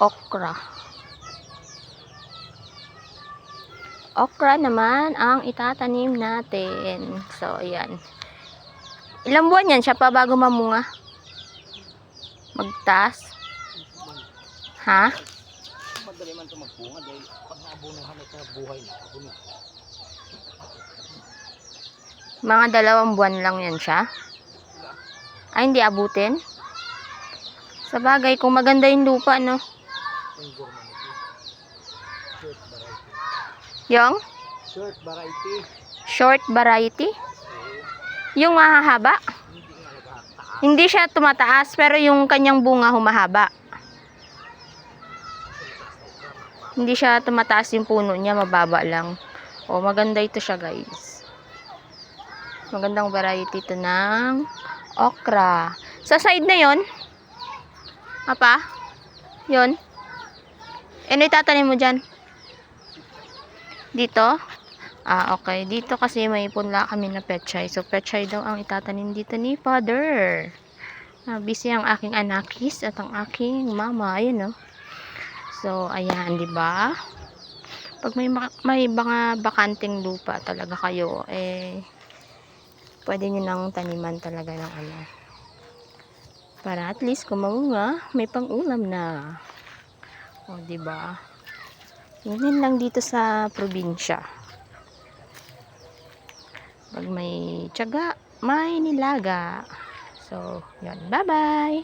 okra. Okra naman ang itatanim natin. So, ayan. Ilang buwan yan siya pa bago mamunga? Magtaas? Ha? Madali man ito magpunga dahil pag naabunuhan ito buhay na. Abuno. Mga dalawang buwan lang yan siya. Ay, hindi abutin. Sa bagay, kung maganda yung lupa, no? Yung gourmet. Short variety. Yung Short variety. short variety. Yung mahahaba. Hindi nga. Hindi siya tumataas, pero yung kanyang bunga humahaba. Hindi siya tumataas yung puno niya, mababa lang. O, maganda ito siya, guys. Magandang variety ito ng okra. Sa side na yon Apa? Yon. Ano itatanim mo dyan? Dito? Ah, okay. Dito kasi may punla kami na pechay. So, pechay daw ang itatanim dito ni Father. Ah, busy ang aking anakis at ang aking mama. Ayan, oh. So, ayan, di ba? Pag may, ma- may mga bakanting lupa talaga kayo, eh, pwede nyo nang taniman talaga ng ano. Para at least kung mamunga, may pang-ulam na. O, di ba? Ganyan lang dito sa probinsya. Pag may tiyaga, may nilaga. So, yun. Bye-bye!